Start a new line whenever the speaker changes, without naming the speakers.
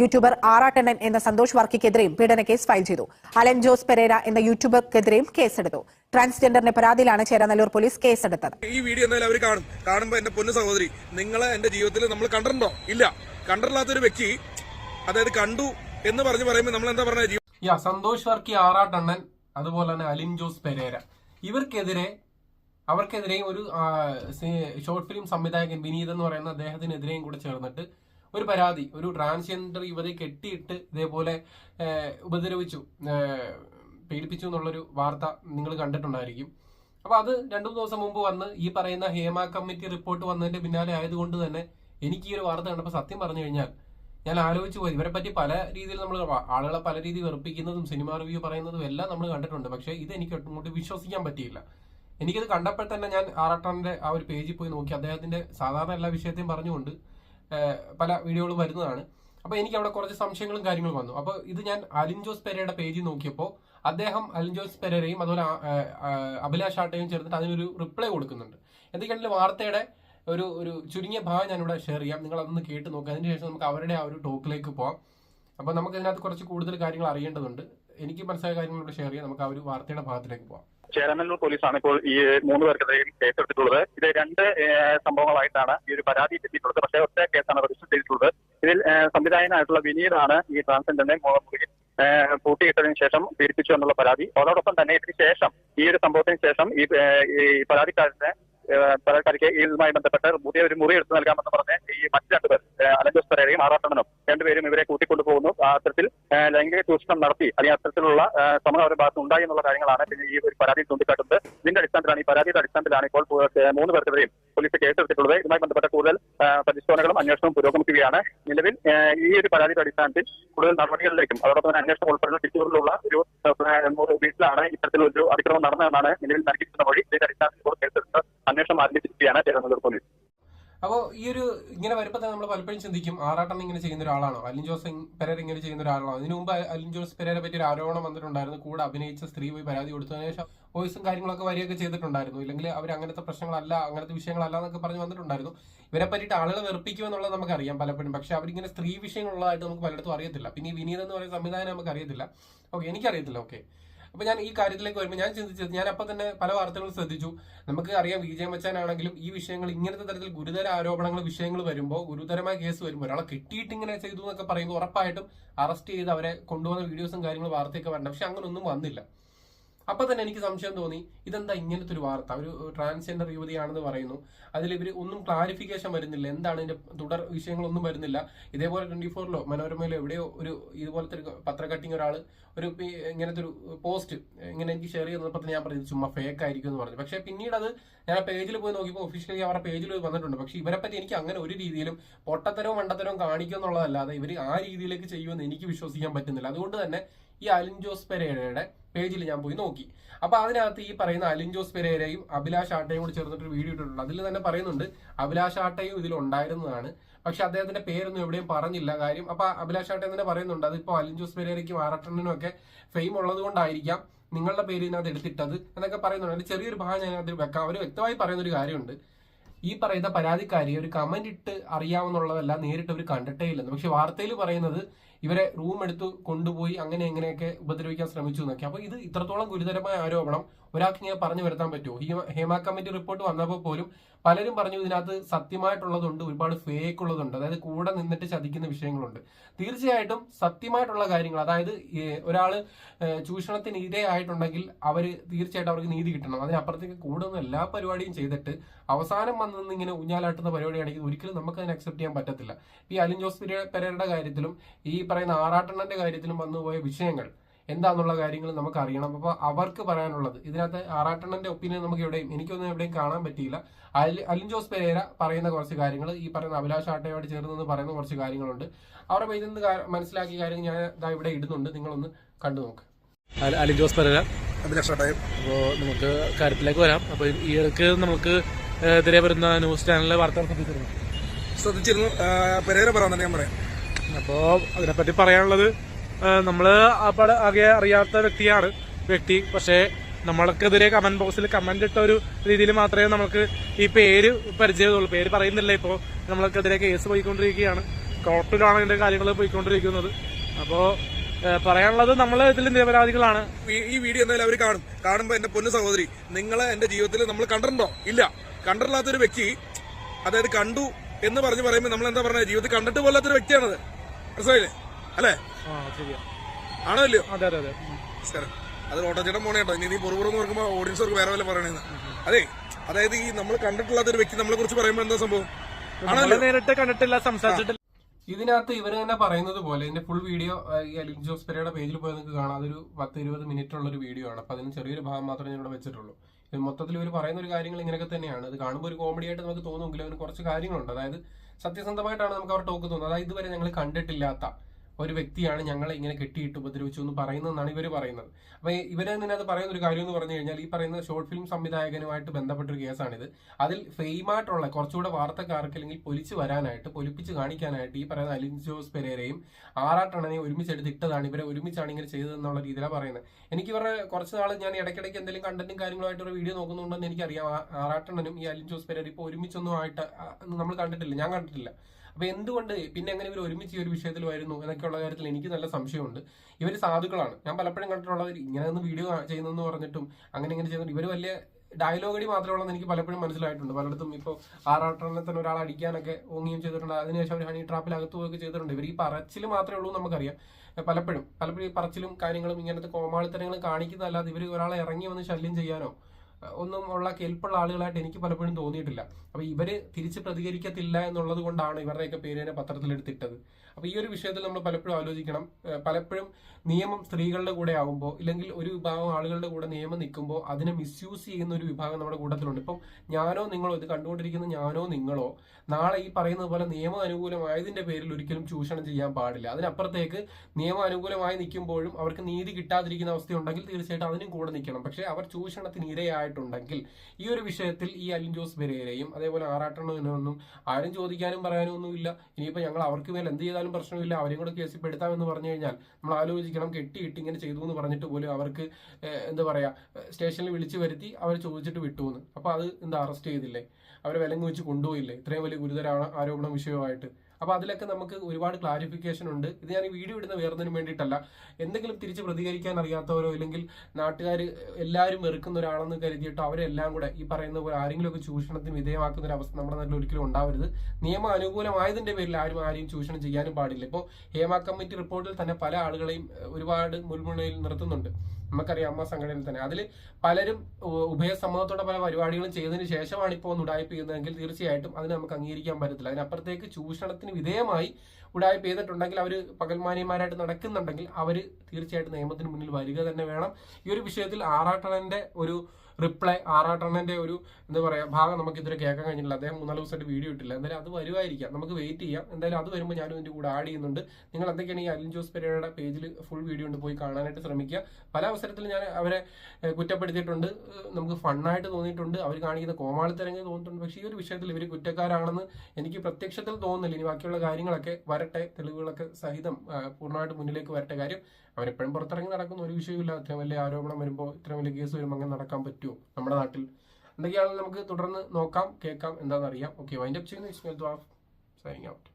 YouTuber ആറാട്ടണ്ണൻ എന്ന സന്തോഷ് വർക്കിക്കെതിരെയും പീഡന കേസ് ഫയൽ ചെയ്തു. അലൻ ജോസ് പെരേര എന്ന യൂട്യൂബർക്കെതിരെയും കേസെടുത്തു. ട്രാൻസ്ജെൻഡറിന്റെ പരാതിയിലാണ് ചേരാനല്ലൂർ പോലീസ് കേസെടുത്തത്.
ഈ വീഡിയോ എന്തായാലും അവർ കാണും. കാണുമ്പോൾ എന്റെ പൊന്നു സഹോദരി നിങ്ങളെ എന്റെ ജീവിതത്തിൽ നമ്മൾ കണ്ടിട്ടുണ്ടോ? ഇല്ല. കണ്ടിട്ടില്ലാത്തൊരു വ്യക്തി അതായത് കണ്ടു എന്ന് പറഞ്ഞു പറയുമ്പോൾ നമ്മൾ എന്താ പറഞ്ഞ
യാ സന്തോഷ് വർക്കി ആറാട്ടണ്ണൻ അതുപോലെ തന്നെ അലിൻ ജോസ് പെരേര. ഇവർക്കെതിരെ അവർക്കെതിരെയും ഒരു ഷോർട്ട് ഫിലിം സംവിധായകൻ വിനീത് എന്ന് പറയുന്ന അദ്ദേഹത്തിനെതിരെയും കൂടെ ചേർന്നിട്ട് ഒരു പരാതി ഒരു ട്രാൻസ്ജെൻഡർ യുവതി കെട്ടിയിട്ട് ഇതേപോലെ ഉപദ്രവിച്ചു പീഡിപ്പിച്ചു എന്നുള്ളൊരു വാർത്ത നിങ്ങൾ കണ്ടിട്ടുണ്ടായിരിക്കും. അപ്പോൾ അത് രണ്ടു മൂന്ന് ദിവസം മുമ്പ് വന്ന് ഈ പറയുന്ന ഹേമ കമ്മിറ്റി റിപ്പോർട്ട് വന്നതിന്റെ പിന്നാലെ ആയതുകൊണ്ട് തന്നെ എനിക്ക് ഈ ഒരു വാർത്ത കണ്ടപ്പോൾ സത്യം പറഞ്ഞു കഴിഞ്ഞാൽ ഞാൻ ആലോചിച്ചു പോയി. ഇവരെ പറ്റി പല രീതിയിൽ നമ്മൾ ആളുകളെ പല രീതിയിൽ വെറുപ്പിക്കുന്നതും സിനിമ റിവ്യൂ പറയുന്നതും എല്ലാം നമ്മൾ കണ്ടിട്ടുണ്ട്. പക്ഷേ ഇത് എനിക്ക് ഒട്ടും കൂടി വിശ്വസിക്കാൻ പറ്റിയില്ല. എനിക്കത് കണ്ടപ്പോൾ തന്നെ ഞാൻ ആറാട്ടന്റെ ആ ഒരു പേജിൽ പോയി നോക്കി. അദ്ദേഹത്തിന്റെ സാധാരണ എല്ലാ വിഷയത്തെയും പറഞ്ഞുകൊണ്ട് പല വീഡിയോകളും വരുന്നതാണ്. അപ്പൊ എനിക്ക് അവിടെ കുറച്ച് സംശയങ്ങളും കാര്യങ്ങളും വന്നു. അപ്പൊ ഇത് ഞാൻ അലിൻ ജോസ് പെരയുടെ പേജിൽ നോക്കിയപ്പോൾ അദ്ദേഹം അലിൻ ജോസ് പെരയും അതുപോലെ അഭിലാഷ് ആട്ടയും ചേർന്നിട്ട് അതിനൊരു റിപ്ലൈ കൊടുക്കുന്നുണ്ട്. എന്തൊക്കെയാണെങ്കിലും വാർത്തയുടെ ഒരു ഒരു ചുരുങ്ങിയ ഭാഗം ഞാനിവിടെ ഷെയർ ചെയ്യാം. നിങ്ങൾ അതൊന്ന് കേട്ട് നോക്കുക അതിനുശേഷം നമുക്ക് അവരുടെ ആ ഒരു ടോക്കിലേക്ക് പോകാം അപ്പോൾ നമുക്ക് ഇതിനകത്ത് കുറച്ച് കൂടുതൽ കാര്യങ്ങൾ അറിയേണ്ടതുണ്ട്. എനിക്ക് മനസ്സിലായ കാര്യങ്ങളോട് ഷെയർ ചെയ്യാം. നമുക്ക് ആ ഒരു വാർത്തയുടെ ഭാഗത്തിലേക്ക് പോവാം.
ചേരനല്ലൂർ പോലീസാണ് ഇപ്പോൾ ഈ മൂന്ന് പേർക്കെതിരെയും കേസെടുത്തിട്ടുള്ളത്. ഇത് രണ്ട് സംഭവങ്ങളായിട്ടാണ് ഈ ഒരു പരാതി എത്തിയിട്ടുള്ളത് പക്ഷേ ഒറ്റ കേസാണ് രജിസ്റ്റർ ചെയ്തിട്ടുള്ളത്. ഇതിൽ സംവിധായകനായിട്ടുള്ള വിനീതാണ് ഈ ട്രാൻസ്ജെൻഡറിനെ മുറിയിൽ പൂട്ടിയിട്ടതിന് ശേഷം പീഡിപ്പിച്ചു എന്നുള്ള പരാതി. അതോടൊപ്പം തന്നെ ഇതിന് ശേഷം ഈ ഒരു സംഭവത്തിന് ശേഷം ഈ പരാതിക്കാരന് ഏഹ്, പരാതിക്കാരിക്ക് ഇതുമായി ബന്ധപ്പെട്ട് പുതിയ ഒരു മുറി എടുത്തു നൽകാമെന്ന് പറഞ്ഞ് ഈ മറ്റു രണ്ടുപേർ അലഞ്ചോസ് പെരേരയും ആറാട്ടണ്ണനും രണ്ടുപേരും ഇവരെ കൂട്ടിക്കൊണ്ടുപോകുന്നു. അത്തരത്തിൽ ലൈംഗിക ചൂഷണം നടത്തി അല്ലെങ്കിൽ അത്തരത്തിലുള്ള സമരം അവരുടെ ഭാഗത്ത് ഉണ്ടായി എന്നുള്ള കാര്യങ്ങളാണ് പിന്നെ ഈ ഒരു പരാതി ചൂണ്ടിക്കാട്ടുന്നത്. ഇതിന്റെ അടിസ്ഥാനത്തിലാണ് ഈ പരാതിയുടെ അടിസ്ഥാനത്തിലാണ് ഇപ്പോൾ മൂന്ന് പേർക്കെതിരെയും പോലീസ് കേസെടുത്തിട്ടുള്ളത് ഇതുമായി ബന്ധപ്പെട്ട കൂടുതൽ പരിശോധനകളും അന്വേഷണവും പുരോഗമിക്കുകയാണ്. നിലവിൽ ഈ ഒരു പരാതിയുടെ അടിസ്ഥാനത്തിൽ കൂടുതൽ നടപടികളിലേക്കും അതോടൊപ്പം തന്നെ അന്വേഷണം ഉൾപ്പെടുന്ന തിരുവൂരിലുള്ള ഒരു വീട്ടിലാണ് ഇത്തരത്തിലൊരു അതിക്രമം നടന്നതെന്നാണ് നിലവിൽ നൽകിയിട്ടുള്ള വഴി ഇതിന്റെ അടിസ്ഥാനത്തിൽ കേസെടുത്ത് അന്വേഷണം ആരംഭിച്ചിരിക്കുകയാണ് തിരുവനന്തപുരം പോലീസ്
അപ്പോൾ ഈ ഒരു ഇങ്ങനെ വരുമ്പോ നമ്മൾ പലപ്പോഴും ചിന്തിക്കും ആറാട്ടൻ ഇങ്ങനെ ചെയ്യുന്ന ഒരാളാണോ? അലിൻ ജോസ് പെരേര ഇങ്ങനെ ചെയ്യുന്ന ഒരാളാണോ? അതിനു മുമ്പ് അലിൻ ജോസ് പെരേരെ പറ്റി ഒരു ആരോപണം വന്നിട്ടുണ്ടായിരുന്നു. കൂടെ അഭിനയിച്ച സ്ത്രീ പോയി പരാതി കൊടുത്തതിന് ശേഷം വോയിസും കാര്യങ്ങളൊക്കെ വരികയൊക്കെ ചെയ്തിട്ടുണ്ടായിരുന്നു. ഇല്ലെങ്കിൽ അവർ അങ്ങനത്തെ പ്രശ്നങ്ങളല്ല അങ്ങനത്തെ വിഷയങ്ങളല്ല എന്നൊക്കെ പറഞ്ഞ് വന്നിട്ടുണ്ടായിരുന്നു. ഇവരെ പറ്റിയിട്ട് ആളുകളെ വെറുപ്പിക്കും എന്നുള്ളത് നമുക്കറിയാം പലപ്പോഴും. പക്ഷെ അവരിങ്ങനെ സ്ത്രീ വിഷയങ്ങളുള്ളതായിട്ട് നമുക്ക് പലയിടത്തും അറിയത്തില്ല. പിന്നെ ഈ വിനീത് എന്ന് പറയുന്ന സംവിധാനം നമുക്ക് അറിയത്തില്ല ഓക്കെ എനിക്കറിയത്തില്ല. ഓക്കെ. അപ്പൊ ഞാൻ ഈ കാര്യത്തിലേക്ക് വരുമ്പോൾ ഞാൻ ചിന്തിച്ചത് ഞാൻ അപ്പൊ തന്നെ പല വാർത്തകളും ശ്രദ്ധിച്ചു. നമുക്ക് അറിയാം വിജയം വെച്ചാനാണെങ്കിലും ഈ വിഷയങ്ങൾ ഇങ്ങനത്തെ തരത്തിൽ ഗുരുതര ആരോപണങ്ങൾ വിഷയങ്ങൾ വരുമ്പോൾ ഗുരുതരമായ കേസ് വരുമ്പോൾ ഒരാളെ കിട്ടിയിട്ട് ഇങ്ങനെ ചെയ്തു എന്നൊക്കെ പറയുമ്പോൾ ഉറപ്പായിട്ടും അറസ്റ്റ് ചെയ്ത് അവരെ കൊണ്ടുവന്ന വീഡിയോസും കാര്യങ്ങളും വാർത്തയൊക്കെ വരണം പക്ഷെ അങ്ങനൊന്നും വന്നില്ല. അപ്പൊ തന്നെ എനിക്ക് സംശയം തോന്നി ഇതെന്താ ഇങ്ങനത്തെ ഒരു വാർത്ത? ഒരു ട്രാൻസ്ജെൻഡർ യുവതിയാണെന്ന് പറയുന്നു. അതിൽ ഇവർ ഒന്നും ക്ലാരിഫിക്കേഷൻ വരുന്നില്ല. എന്താണ് ഇതിന്റെ തുടർ വിഷയങ്ങളൊന്നും വരുന്നില്ല. ഇതേപോലെ ട്വന്റി ഫോറിലോ മനോരമയിലോ എവിടെയോ ഒരു ഇതുപോലത്തെ ഒരു പത്രക്കട്ടിങ് ഒരാൾ ഒരു ഇങ്ങനത്തെ ഒരു പോസ്റ്റ് ഇങ്ങനെ എനിക്ക് ഷെയർ ചെയ്യുന്നപ്പോൾ ഞാൻ പറഞ്ഞു ചുമ്മാ ഫേക്ക് ആയിരിക്കും എന്ന് പറഞ്ഞു. പക്ഷേ പിന്നീട് അത് ഞാൻ പേജിൽ പോയി നോക്കിയപ്പോൾ ഒഫീഷ്യലി അവരുടെ പേജിൽ വന്നിട്ടുണ്ട്. പക്ഷേ ഇവരെ പറ്റി എനിക്ക് അങ്ങനെ ഒരു രീതിയിലും പൊട്ടത്തരവും മണ്ടത്തരവും കാണിക്കുക എന്നുള്ളതല്ലാതെ ഇവർ ആ രീതിയിലേക്ക് ചെയ്യുമെന്ന് എനിക്ക് വിശ്വസിക്കാൻ പറ്റുന്നില്ല. അതുകൊണ്ട് തന്നെ ഈ അലിൻ ജോസ് പെരേരയുടെ പേജിൽ ഞാൻ പോയി നോക്കി. അപ്പൊ അതിനകത്ത് ഈ പറയുന്ന അലിൻ ജോസ് പെരേരയും അഭിലാഷ് ആട്ടയും കൂടി ചേർന്നിട്ട് ഒരു വീഡിയോ ഇട്ടിട്ടുണ്ട്. അതിൽ തന്നെ പറയുന്നുണ്ട് അഭിലാഷ് ആട്ടയും ഇതിൽ ഉണ്ടായിരുന്നതാണ്. പക്ഷെ അദ്ദേഹത്തിന്റെ പേരൊന്നും എവിടെയും പറഞ്ഞില്ല കാര്യം. അപ്പൊ അഭിലാഷ് ആട്ടയും തന്നെ പറയുന്നുണ്ട് അതിപ്പോ അലിൻ ജോസ് പെരേരയ്ക്കും ആറട്ടണ്ണനും ഒക്കെ ഫെയിം ഉള്ളത് കൊണ്ടായിരിക്കാം നിങ്ങളുടെ പേര് ഇതിനകത്ത് എടുത്തിട്ടത്. എന്നൊക്കെ പറയുന്നുണ്ട്. അതിന്റെ ചെറിയൊരു ഭാഗം ഞാൻ അതിൽ വെക്കാം. അവർ വ്യക്തമായി പറയുന്ന ഒരു കാര്യമുണ്ട്. ഈ പറയുന്ന പരാതിക്കാരി ഒരു കമന്റ് ഇട്ട് അറിയാവുന്നുള്ളതല്ല നേരിട്ട് അവർ കണ്ടിട്ടേ ഇല്ലെന്ന്. പക്ഷെ വാർത്തയിൽ പറയുന്നത് ഇവരെ റൂം എടുത്ത് കൊണ്ടുപോയി അങ്ങനെ എങ്ങനെയൊക്കെ ഉപദ്രവിക്കാൻ ശ്രമിച്ചു എന്നൊക്കെ. അപ്പൊ ഇത് ഇത്രത്തോളം ഗുരുതരമായ ആരോപണം ഒരാൾക്ക് ഇങ്ങനെ പറഞ്ഞു വരുത്താൻ പറ്റുമോ? ഹീമ ഹേമ കമ്മിറ്റി റിപ്പോർട്ട് വന്നപ്പോൾ പോലും പലരും പറഞ്ഞു ഇതിനകത്ത് സത്യമായിട്ടുള്ളതുണ്ട് ഒരുപാട് ഫേക്ക് ഉള്ളതുണ്ട്. അതായത് കൂടെ നിന്നിട്ട് ചതിക്കുന്ന വിഷയങ്ങളുണ്ട്. തീർച്ചയായിട്ടും സത്യമായിട്ടുള്ള കാര്യങ്ങൾ അതായത് ഒരാൾ ചൂഷണത്തിന് ഇരയായിട്ടുണ്ടെങ്കിൽ അവർ തീർച്ചയായിട്ടും അവർക്ക് നീതി കിട്ടണം. അതിനപ്പുറത്തേക്ക് കൂടുന്ന എല്ലാ പരിപാടിയും ചെയ്തിട്ട് അവസാനം വന്നു ഇങ്ങനെ ഊഞ്ഞാലാട്ടുന്ന പരിപാടിയാണെങ്കിൽ ഒരിക്കലും നമുക്ക് അതിനെ അക്സെപ്റ്റ് ചെയ്യാൻ പറ്റത്തില്ല. ഈ അലിൻ ജോസ് പെരേരുടെ കാര്യത്തിലും ഈ പറയുന്ന ആറാട്ടണ്ണന്റെ കാര്യത്തിലും വന്നുപോയ വിഷയങ്ങൾ എന്താണെന്നുള്ള കാര്യങ്ങൾ നമുക്ക് അറിയണം അപ്പോൾ അവർക്ക് പറയാനുള്ളത് ഇതിനകത്ത് ആറാട്ടണ്ണന്റെ ഒപ്പീനിയൻ നമുക്ക് എവിടെയും എനിക്കൊന്നും എവിടെയും കാണാൻ പറ്റിയില്ല. അലി- അലിൻ ജോസ് പെരേര പറയുന്ന കുറച്ച് കാര്യങ്ങൾ ഈ പറയുന്ന അഭിലാഷ് ആട്ടയോട് ചേർന്ന് പറയുന്ന കുറച്ച് കാര്യങ്ങളുണ്ട്. അവരുടെ പേരിൽ നിന്ന് മനസ്സിലാക്കിയ കാര്യങ്ങൾ ഞാൻ ഇതാ ഇവിടെ ഇടുന്നുണ്ട്. നിങ്ങളൊന്ന് കണ്ടു നോക്ക്.
അലിൻ ജോസ് പെരേര.
അഭിലാഷാട്ടയം
അപ്പോൾ നമുക്ക് കാര്യത്തിലേക്ക് വരാം. അപ്പോൾ ഈ ഇടയ്ക്ക് നമുക്ക് എതിരെ വരുന്ന ന്യൂസ് ചാനലിലെ വാർത്തകൾ ശ്രദ്ധിച്ചിരുന്നു.
ശ്രദ്ധിച്ചിരുന്നു പെരേര പറയാൻ തന്നെ ഞാൻ പറയാം.
അപ്പോൾ അതിനെപ്പറ്റി പറയാനുള്ളത് നമ്മൾ അപ്പോൾ ആകെ അറിയാത്ത വ്യക്തിയാണ്. വ്യക്തി പക്ഷേ നമ്മൾക്കെതിരെ കമന്റ് ബോക്സിൽ കമന്റ് ഇട്ട ഒരു രീതിയിൽ മാത്രമേ നമുക്ക് ഈ പേര് പരിചയമുള്ളൂ. പേര് പറയുന്നില്ല ഇപ്പോ. നമ്മൾക്കെതിരെ കേസ് പോയിക്കൊണ്ടിരിക്കുകയാണ്. കോർട്ടിലാണ് ഇതിന്റെ കാര്യങ്ങൾ പോയിക്കൊണ്ടിരിക്കുന്നത്. അപ്പോ പറയാനുള്ളത് നമ്മൾ ഇതിൽ നിരപരാധികളാണ്.
ഈ- വീഡിയോ എന്തായാലും അവർ കാണും. കാണുമ്പോ എന്റെ പൊന്നു സഹോദരി നിങ്ങളെ എന്റെ ജീവിതത്തിൽ നമ്മൾ കണ്ടിട്ടുണ്ടോ? ഇല്ല. കണ്ടിട്ടില്ലാത്തൊരു വ്യക്തി അതായത് കണ്ടു എന്ന് പറഞ്ഞു പറയുമ്പോൾ നമ്മൾ എന്താ പറഞ്ഞത് ജീവിതത്തിൽ കണ്ടിട്ട് പോലാത്തൊരു വ്യക്തിയാണത്. മനസ്സിലായില്ലേ? അല്ലേ? ആണോ
അതെ അതെ അതെ.
ഓട്ടോച്ചേട്ടൻ പോണേ കേട്ടോ. ഇനി നീ നോക്കുമ്പോ നോക്കുമ്പോൾ ഓഡിയൻസർക്ക് വേറെ വല്ല പറയണേന്ന്. അതെ അതായത് ഈ നമ്മൾ കണ്ടിട്ടില്ലാത്തൊരു വ്യക്തി നമ്മളെ കുറിച്ച് പറയുമ്പോൾ എന്താ സംഭവം?
നേരിട്ട് കണ്ടിട്ടില്ല സംസാരിച്ചിട്ടില്ല.
ഇതിനകത്ത് ഇവർ തന്നെ പറയുന്നത് പോലെ ഇതിന്റെ ഫുൾ വീഡിയോ ഈ അലിൻ ജോസ് പെരയുടെ പേജിൽ പോയി നിങ്ങൾക്ക് കാണാം. അതൊരു പത്ത് ഇരുപത് മിനിറ്റ് ഉള്ള ഒരു വീഡിയോ ആണ്. അപ്പൊ അതിന് ചെറിയൊരു ഭാഗം മാത്രമേ ഞാൻ ഇവിടെ വെച്ചിട്ടുള്ളൂ. മൊത്തത്തിൽ ഇവർ പറയുന്ന ഒരു കാര്യങ്ങൾ ഇങ്ങനെയൊക്കെ തന്നെയാണ്. ഇത് കാണുമ്പോൾ ഒരു കോമഡി ആയിട്ട് നമുക്ക് തോന്നുമെങ്കിലും അതിന് കുറച്ച് കാര്യങ്ങളുണ്ട്. അതായത് സത്യസന്ധമായിട്ടാണ് നമുക്ക് അവർ ടോക്ക് തോന്നുന്നത്. അതായത് ഇതുവരെ ഞങ്ങൾ കണ്ടിട്ടില്ലാത്ത ഒരു വ്യക്തിയാണ് ഞങ്ങളെ ഇങ്ങനെ കെട്ടിയിട്ട് ഉപദ്രവിച്ചു എന്ന് പറയുന്നതെന്നാണ് ഇവർ പറയുന്നത്. അപ്പോൾ ഇവരെ തന്നെ അത് പറയുന്ന ഒരു കാര്യം എന്ന് പറഞ്ഞു കഴിഞ്ഞാൽ ഈ പറയുന്ന ഷോർട്ട് ഫിലിം സംവിധായകനുമായിട്ട് ബന്ധപ്പെട്ട ഒരു കേസാണിത്. അതിൽ ഫെയിമായിട്ടുള്ള കുറച്ചുകൂടെ വാർത്തക്കാർക്ക് അല്ലെങ്കിൽ പൊലിച്ചു വരാനായിട്ട് പൊലിപ്പിച്ച് കാണിക്കാനായിട്ട് ഈ പറയുന്ന അലിൻ ജോസ് പെരേരയും ഒരുമിച്ച് ഒരുമിച്ചെടുത്ത് ഇട്ടതാണ് ഇവരെ ഒരുമിച്ചാണ് ഇങ്ങനെ ചെയ്തതെന്നുള്ള രീതിയിലാണ് പറയുന്നത്. എനിക്ക് ഇവരുടെ കുറച്ച് നാൾ ഞാൻ ഇടയ്ക്കിടയ്ക്ക് എന്തെങ്കിലും കണ്ടന്റും കാര്യങ്ങളുമായിട്ട് ഒരു വീഡിയോ നോക്കുന്നുണ്ടെന്ന് എനിക്കറിയാം. ആറാട്ടണനും ഈ അലിൻ ജോസ് പെരേര ഇപ്പോൾ ഒരുമിച്ചൊന്നും ആയിട്ട് നമ്മൾ കണ്ടിട്ടില്ല. ഞാൻ കണ്ടിട്ടില്ല. അപ്പൊ എന്തുകൊണ്ട് പിന്നെ എങ്ങനെ ഇവർ ഒരുമിച്ച് ഈ ഒരു വിഷയത്തിൽ വരുന്നു എന്നൊക്കെയുള്ള കാര്യത്തിൽ എനിക്ക് നല്ല സംശയമുണ്ട്. ഇവർ സാധുക്കളാണ്. ഞാൻ പലപ്പോഴും കണ്ടിട്ടുള്ളവർ ഇങ്ങനെ ഒന്ന് വീഡിയോ ചെയ്യുന്നെന്ന് പറഞ്ഞിട്ടും അങ്ങനെ ഇങ്ങനെ ചെയ്യുന്നുണ്ട് ഇവർ വലിയ ഡയലോഗടി അടി മാത്രമേ ഉള്ളൂ എനിക്ക് പലപ്പോഴും മനസ്സിലായിട്ടുണ്ട്. പലയിടത്തും ഇപ്പോൾ ആറാട്ടനെ തന്നെ ഒരാൾ അടിക്കാനൊക്കെ ഓങ്ങിയും ചെയ്തിട്ടുണ്ട്. അതിനുശേഷം അവർ ഹണി ട്രാപ്പിൽ അകത്ത് പോയൊക്കെ ചെയ്തിട്ടുണ്ട്. ഇവർ ഈ പറച്ചിൽ മാത്രമേ ഉള്ളൂ നമുക്കറിയാം. പലപ്പോഴും പലപ്പോഴും ഈ പറച്ചിലും കാര്യങ്ങളും ഇങ്ങനത്തെ കോമാളിത്തരങ്ങളും കാണിക്കുന്നതല്ലാതെ ഇവർ ഒരാളെ ഇറങ്ങി വന്ന് ശല്യം ചെയ്യാനോ ഒന്നും ഉള്ള കെൽപ്പുള്ള ആളുകളായിട്ട് എനിക്ക് പലപ്പോഴും തോന്നിയിട്ടില്ല. അപ്പൊ ഇവർ തിരിച്ച് പ്രതികരിക്കത്തില്ല എന്നുള്ളത് കൊണ്ടാണ് ഇവരുടെയൊക്കെ പേര് തന്നെ പത്രത്തിലെടുത്തിട്ടത്. അപ്പൊ ഈ ഒരു വിഷയത്തിൽ നമ്മൾ പലപ്പോഴും ആലോചിക്കണം. പലപ്പോഴും നിയമം സ്ത്രീകളുടെ കൂടെ ആകുമ്പോൾ ഇല്ലെങ്കിൽ ഒരു വിഭാഗം ആളുകളുടെ കൂടെ നിയമം നിൽക്കുമ്പോൾ അതിനെ മിസ്യൂസ് ചെയ്യുന്ന ഒരു വിഭാഗം നമ്മുടെ കൂട്ടത്തിലുണ്ട്. ഇപ്പം ഞാനോ നിങ്ങളോ ഇത് കണ്ടുകൊണ്ടിരിക്കുന്ന ഞാനോ നിങ്ങളോ നാളെ ഈ പറയുന്നത് പോലെ നിയമ അനുകൂലമായതിന്റെ പേരിൽ ഒരിക്കലും ചൂഷണം ചെയ്യാൻ പാടില്ല. അതിനപ്പുറത്തേക്ക് നിയമ അനുകൂലമായി നിൽക്കുമ്പോഴും അവർക്ക് നീതി കിട്ടാതിരിക്കുന്ന അവസ്ഥയുണ്ടെങ്കിൽ തീർച്ചയായിട്ടും അതിനും കൂടെ നിൽക്കണം. പക്ഷേ അവർ ചൂഷണത്തിന് ഇരയായിട്ടുണ്ടെങ്കിൽ ഈ ഒരു വിഷയത്തിൽ ഈ അലിൻ ജോസ് പെരേരയും അതേപോലെ ആറാട്ടണ്ണനൊന്നും ആരും ചോദിക്കാനും പറയാനും ഒന്നുമില്ല. ഇനിയിപ്പോൾ ഞങ്ങൾ അവർക്ക് മേൽ എന്ത് ചെയ്താലും പ്രശ്നമില്ല. അവരെയും കൂടെ കേസിൽ പെടുത്താമെന്ന് പറഞ്ഞു കഴിഞ്ഞാൽ നമ്മൾ ആലോചിക്കണം കെട്ടിയിട്ട് ഇങ്ങനെ ചെയ്തു എന്ന് പറഞ്ഞിട്ട് പോലും അവർക്ക് എന്താ പറയുക സ്റ്റേഷനിൽ വിളിച്ചു വരുത്തി അവർ ചോദിച്ചിട്ട് വിട്ടു എന്ന്. അപ്പോൾ അത് എന്താ അറസ്റ്റ് ചെയ്തില്ലേ? അവരെ വിലങ്ങ് വെച്ച് കൊണ്ടുപോയില്ലേ? ഇത്രയും വലിയ ഗുരുതര ആരോപണ വിഷയമായിട്ട്. അപ്പൊ അതിലൊക്കെ നമുക്ക് ഒരുപാട് ക്ലാരിഫിക്കേഷൻ ഉണ്ട്. ഇത് ഞാൻ ഈ വീഡിയോ ഇടുന്ന വേറൊന്നിനും വേണ്ടിയിട്ടല്ല. എന്തെങ്കിലും തിരിച്ച് പ്രതികരിക്കാൻ അറിയാത്തവരോ അല്ലെങ്കിൽ നാട്ടുകാർ എല്ലാവരും വെറുക്കുന്ന ഒരാളെന്ന് കരുതിയിട്ട് അവരെല്ലാം കൂടെ ഈ പറയുന്ന പോലെ ആരെങ്കിലുമൊക്കെ ചൂഷണത്തിന് വിധേയമാക്കുന്ന ഒരു അവസ്ഥ നമ്മുടെ നാട്ടിൽ ഒരിക്കലും ഉണ്ടാവരുത്. നിയമ അനുകൂലമായതിന്റെ പേരിൽ ആരും ആരെയും ചൂഷണം ചെയ്യാനും പാടില്ല. ഇപ്പോൾ ഹേമ കമ്മിറ്റി റിപ്പോർട്ടിൽ തന്നെ പല ആളുകളെയും ഒരുപാട് മുൾമുനയിൽ നിർത്തുന്നുണ്ട്. നമുക്കറിയാം അമ്മ സംഘടന തന്നെ. അതിൽ പലരും ഉഭയസമ്മതത്തോടെ പല പരിപാടികളും ചെയ്തതിന് ശേഷമാണ് ഇപ്പോൾ ഒന്ന് ഉടായ്പ ചെയ്യുന്നതെങ്കിൽ തീർച്ചയായിട്ടും അതിന് നമുക്ക് അംഗീകരിക്കാൻ പറ്റത്തില്ല. അതിനപ്പുറത്തേക്ക് ചൂഷണത്തിന് വിധേയമായി ഉടായ്പ ചെയ്തിട്ടുണ്ടെങ്കിൽ അവർ പകൽമാനിയന്മാരായിട്ട് നടക്കുന്നുണ്ടെങ്കിൽ അവർ തീർച്ചയായിട്ടും നിയമത്തിന് മുന്നിൽ വരിക തന്നെ വേണം. ഈ ഒരു വിഷയത്തിൽ ആറാട്ടണന്റെ ഒരു റിപ്ലൈ ആറാട്ടണന്റെ ഒരു എന്താ പറയുക ഭാഗം നമുക്ക് ഇതുവരെ കേൾക്കാൻ കഴിഞ്ഞിട്ടില്ല. അദ്ദേഹം മൂന്നാൽ ദിവസമായിട്ട് വീഡിയോ ഇട്ടില്ല. എന്തായാലും അത് വരുമായിരിക്കാം നമുക്ക് വെയിറ്റ് ചെയ്യാം. എന്തായാലും അത് വരുമ്പോൾ ഞാനും ഇതിന്റെ കൂടെ ആഡ് ചെയ്യുന്നുണ്ട്. നിങ്ങൾ എന്തൊക്കെയാണ് ഈ അലിൻ ജോസ് പെരയുടെ പേജിൽ ഫുൾ വീഡിയോ ഉണ്ട് പോയി കാണാനായിട്ട് ശ്രമിക്കുക. പല അവസരത്തിലും ഞാൻ അവരെ കുറ്റപ്പെടുത്തിയിട്ടുണ്ട്. നമുക്ക് ഫണ്ണായിട്ട് തോന്നിയിട്ടുണ്ട്. അവർ കാണിക്കുന്ന കോമാളിത്തരങ്ങൾ തോന്നിയിട്ടുണ്ട്. പക്ഷേ ഈ ഒരു വിഷയത്തിൽ ഇവർ കുറ്റക്കാരാണെന്ന് എനിക്ക് പ്രത്യക്ഷത്തിൽ തോന്നുന്നില്ല. ഇനി ബാക്കിയുള്ള കാര്യങ്ങളൊക്കെ വരട്ടെ തെളിവുകളൊക്കെ സഹിതം പൂർണമായിട്ട് മുന്നിലേക്ക് വരട്ടെ കാര്യം അവരെപ്പോഴും പുറത്തിറങ്ങി നടക്കുന്ന ഒരു വിഷയമില്ല ഇത്രയും വലിയ ആരോപണം വരുമ്പോൾ ഇത്രയും വലിയ കേസ് വരുമ്പോൾ അങ്ങനെ നടക്കാൻ പറ്റുമോ നമ്മുടെ നാട്ടിൽ? എന്തൊക്കെയാണെന്ന് നമുക്ക് തുടർന്ന് നോക്കാം കേൾക്കാം എന്താണെന്ന് അറിയാം. ഓക്കെ വൈൻഡപ്പ് ചെയ്യുന്ന സൈനിങ് ഔട്ട്